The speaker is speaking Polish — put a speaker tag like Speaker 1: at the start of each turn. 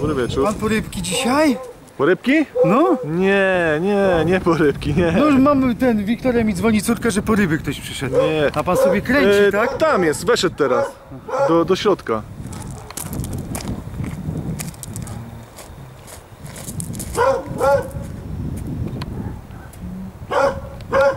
Speaker 1: Dobry wieczór.
Speaker 2: Pan porybki dzisiaj?
Speaker 1: Porybki?
Speaker 2: No?
Speaker 1: Nie, nie, nie porybki, nie.
Speaker 2: No już mamy ten, Wiktoria mi dzwoni córka, że po ryby ktoś przyszedł.
Speaker 1: Nie.
Speaker 2: A pan sobie kręci,
Speaker 1: E,
Speaker 2: tak?
Speaker 1: Tam jest, weszedł teraz. Do, do środka.